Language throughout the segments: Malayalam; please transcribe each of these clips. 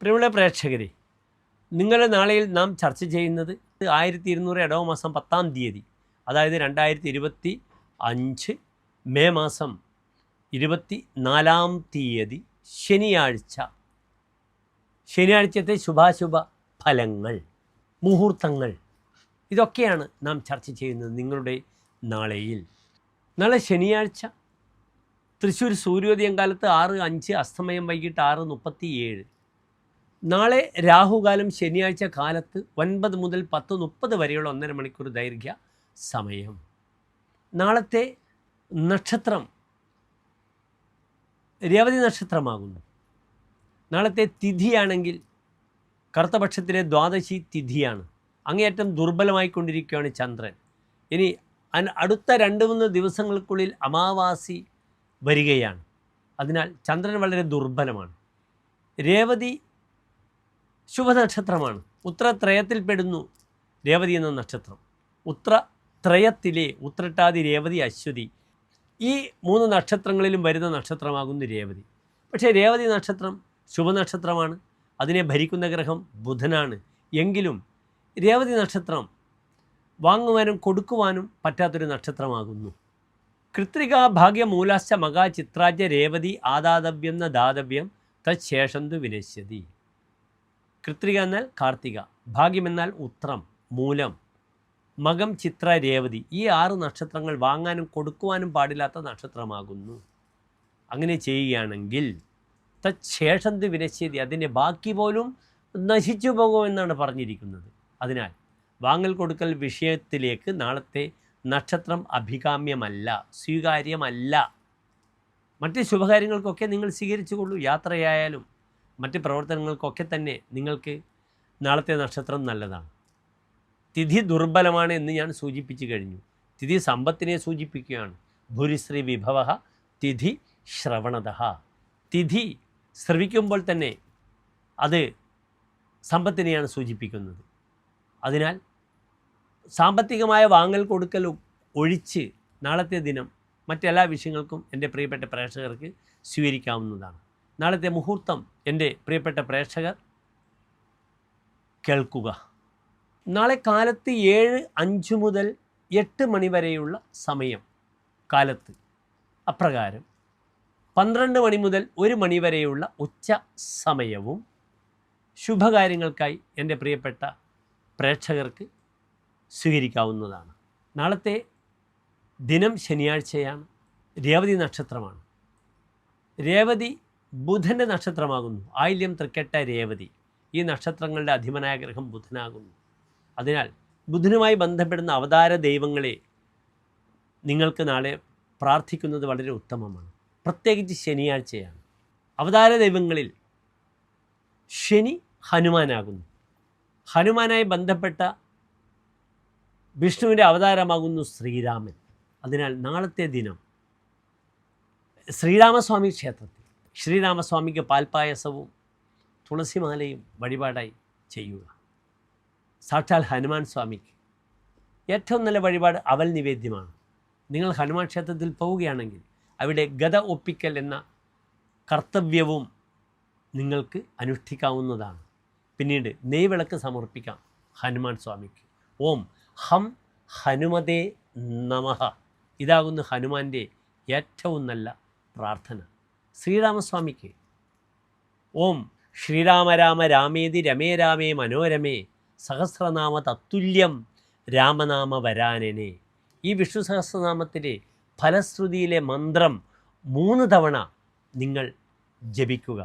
പ്രിയമുള്ള പ്രേക്ഷകരെ നിങ്ങളുടെ നാളെയിൽ നാം ചർച്ച ചെയ്യുന്നത് ആയിരത്തി ഇരുന്നൂറ് ഇടവ മാസം പത്താം തീയതി അതായത് രണ്ടായിരത്തി ഇരുപത്തി അഞ്ച് മെയ് മാസം ഇരുപത്തി നാലാം തീയതി ശനിയാഴ്ച. ശനിയാഴ്ചത്തെ ശുഭാശുഭ ഫലങ്ങൾ മുഹൂർത്തങ്ങൾ ഇതൊക്കെയാണ് നാം ചർച്ച ചെയ്യുന്നത് നിങ്ങളുടെ നാളെയിൽ. നാളെ ശനിയാഴ്ച തൃശ്ശൂർ സൂര്യോദയം കാലത്ത് ആറ് അഞ്ച് അസ്തമയം വൈകിട്ട് ആറ് മുപ്പത്തി ഏഴ് നാളെ രാഹുകാലം ശനിയാഴ്ച കാലത്ത് ഒൻപത് മുതൽ പത്ത് മുപ്പത് വരെയുള്ള ഒന്നര മണിക്കൂർ ദൈർഘ്യ സമയം. നാളത്തെ നക്ഷത്രം രേവതി നക്ഷത്രമാകുന്നു. നാളത്തെ തിഥിയാണെങ്കിൽ കറുത്തപക്ഷത്തിലെ ദ്വാദശി തിഥിയാണ്. അങ്ങേയറ്റം ദുർബലമായിക്കൊണ്ടിരിക്കുകയാണ് ചന്ദ്രൻ. ഇനി അടുത്ത രണ്ട് മൂന്ന് ദിവസങ്ങൾക്കുള്ളിൽ അമാവാസി വരികയാണ്. അതിനാൽ ചന്ദ്രൻ വളരെ ദുർബലമാണ്. രേവതി ശുഭനക്ഷത്രമാണ്. ഉത്രത്രയത്തിൽപ്പെടുന്നു രേവതി എന്ന നക്ഷത്രം. ഉത്ര ത്രയത്തിലെ ഉത്രട്ടാതി രേവതി അശ്വതി. ഈ മൂന്ന് നക്ഷത്രങ്ങളിലും വരുന്ന നക്ഷത്രമാകുന്നു രേവതി. പക്ഷേ രേവതി നക്ഷത്രം ശുഭനക്ഷത്രമാണ്. അതിനെ ഭരിക്കുന്ന ഗ്രഹം ബുധനാണ്. എങ്കിലും രേവതി നക്ഷത്രം വാങ്ങുവാനും കൊടുക്കുവാനും പറ്റാത്തൊരു നക്ഷത്രമാകുന്നു. കൃത്രിക ഭാഗ്യമൂലാശ്ച മകാ ചിത്രാജ്യ രേവതി ആദാതവ്യം ന ദാതവ്യം തശേഷന്തു വിനശ്യതി. കൃത്രിക എന്നാൽ കാർത്തിക ഭാഗ്യം എന്നാൽ ഉത്രം മൂലം. മകം ചിത്ര രേവതി ഈ ആറ് നക്ഷത്രങ്ങൾ വാങ്ങാനും കൊടുക്കുവാനും പാടില്ലാത്ത നക്ഷത്രമാകുന്നു. അങ്ങനെ ചെയ്യുകയാണെങ്കിൽ തച്ഛേഷന്ത് വിനശ്യതി അതിന്റെ ബാക്കി പോലും നശിച്ചു പോകുമെന്നാണ് പറഞ്ഞിരിക്കുന്നത്. അതിനാൽ വാങ്ങൽ കൊടുക്കൽ വിഷയത്തിലേക്ക് നാളത്തെ നക്ഷത്രം അഭികാമ്യമല്ല സ്വീകാര്യമല്ല. മറ്റ് ശുഭകാര്യങ്ങൾക്കൊക്കെ നിങ്ങൾ സ്വീകരിച്ചു കൊള്ളൂ യാത്രയായാലും. മറ്റ് പ്രവർത്തനങ്ങൾക്കൊക്കെ തന്നെ നിങ്ങൾക്ക് നാളത്തെ നക്ഷത്രം നല്ലതാണ്. തിഥി ദുർബലമാണ് എന്ന് ഞാൻ സൂചിപ്പിച്ചു കഴിഞ്ഞു. തിഥി സമ്പത്തിനെ സൂചിപ്പിക്കുകയാണ്. ഭൂരിശ്രീ വിഭവ തിഥി ശ്രവണത. തിഥി ശ്രവിക്കുമ്പോൾ തന്നെ അത് സമ്പത്തിനെയാണ് സൂചിപ്പിക്കുന്നത്. അതിനാൽ സാമ്പത്തികമായ വാങ്ങൽ കൊടുക്കൽ ഒഴിച്ച് നാളത്തെ ദിനം മറ്റെല്ലാ വിഷയങ്ങൾക്കും എന്റെ പ്രിയപ്പെട്ട പ്രേക്ഷകർക്ക് സ്വീകരിക്കാവുന്നതാണ്. നാളത്തെ മുഹൂർത്തം എന്റെ പ്രിയപ്പെട്ട പ്രേക്ഷകർ കേൾക്കുക. നാളെ കാലത്ത് ഏഴ് അഞ്ച് മുതൽ എട്ട് മണി വരെയുള്ള സമയം. കാലത്ത് അപ്രകാരം പന്ത്രണ്ട് മണി മുതൽ ഒരു മണി വരെയുള്ള ഉച്ച സമയവും ശുഭകാര്യങ്ങൾക്കായി എന്റെ പ്രിയപ്പെട്ട പ്രേക്ഷകർക്ക് സ്വീകരിക്കാവുന്നതാണ്. നാളത്തെ ദിനം ശനിയാഴ്ചയാണ്. രേവതി നക്ഷത്രമാണ്. രേവതി ബുധന്റെ നക്ഷത്രമാകുന്നു. ആയില്യം തൃക്കെട്ട രേവതി. ഈ നക്ഷത്രങ്ങളുടെ അധിപനായ ഗ്രഹം ബുധനാകുന്നു. അതിനാൽ ബുധനുമായി ബന്ധപ്പെടുന്ന അവതാര ദൈവങ്ങളെ നിങ്ങൾക്ക് നാളെ പ്രാർത്ഥിക്കുന്നത് വളരെ ഉത്തമമാണ്. പ്രത്യേകിച്ച് ശനിയാഴ്ചയാണ്. അവതാര ദൈവങ്ങളിൽ ശനി ഹനുമാനാകുന്നു. ഹനുമാനായി ബന്ധപ്പെട്ട വിഷ്ണുവിന്റെ അവതാരമാകുന്നു ശ്രീരാമൻ. അതിനാൽ നാളത്തെ ദിനം ശ്രീരാമസ്വാമി ക്ഷേത്രത്തിൽ. ശ്രീരാമസ്വാമിക്ക് പാൽപ്പായസവും തുളസിമാലയും വഴിപാടായി ചെയ്യുക. സാക്ഷാൽ ഹനുമാൻ സ്വാമിക്ക് ഏറ്റവും നല്ല വഴിപാട് അവൽ നിവേദ്യമാണ്. നിങ്ങൾ ഹനുമാൻ ക്ഷേത്രത്തിൽ പോവുകയാണെങ്കിൽ അവിടെ ഗത ഒപ്പിക്കൽ എന്ന കർത്തവ്യവും നിങ്ങൾക്ക് അനുഷ്ഠിക്കാവുന്നതാണ്. പിന്നീട് നെയ്വിളക്ക് സമർപ്പിക്കാം ഹനുമാൻ സ്വാമിക്ക്. ഓം ഹം ഹനുമതേ നമഹ ഇതാകുന്നു ഹനുമാന്റെ ഏറ്റവും നല്ല പ്രാർത്ഥന. ശ്രീരാമസ്വാമിക്ക്. ഓം ശ്രീരാമ രാമ രാമേതി രമേ രാമേ മനോരമേ സഹസ്രനാമ തത്തുല്യം രാമനാമ വരാനനെ. ഈ വിഷ്ണു സഹസ്രനാമത്തിലെ ഫലശ്രുതിയിലെ മന്ത്രം മൂന്ന് തവണ നിങ്ങൾ ജപിക്കുക.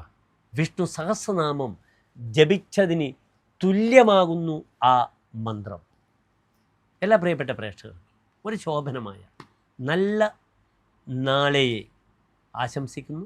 വിഷ്ണു സഹസ്രനാമം ജപിച്ചതിന് തുല്യമാകുന്നു ആ മന്ത്രം. എല്ലാ പ്രിയപ്പെട്ട പ്രേക്ഷകർ ഒരു ശോഭനമായ നല്ല നാളെയെ ആശംസിക്കുന്നു.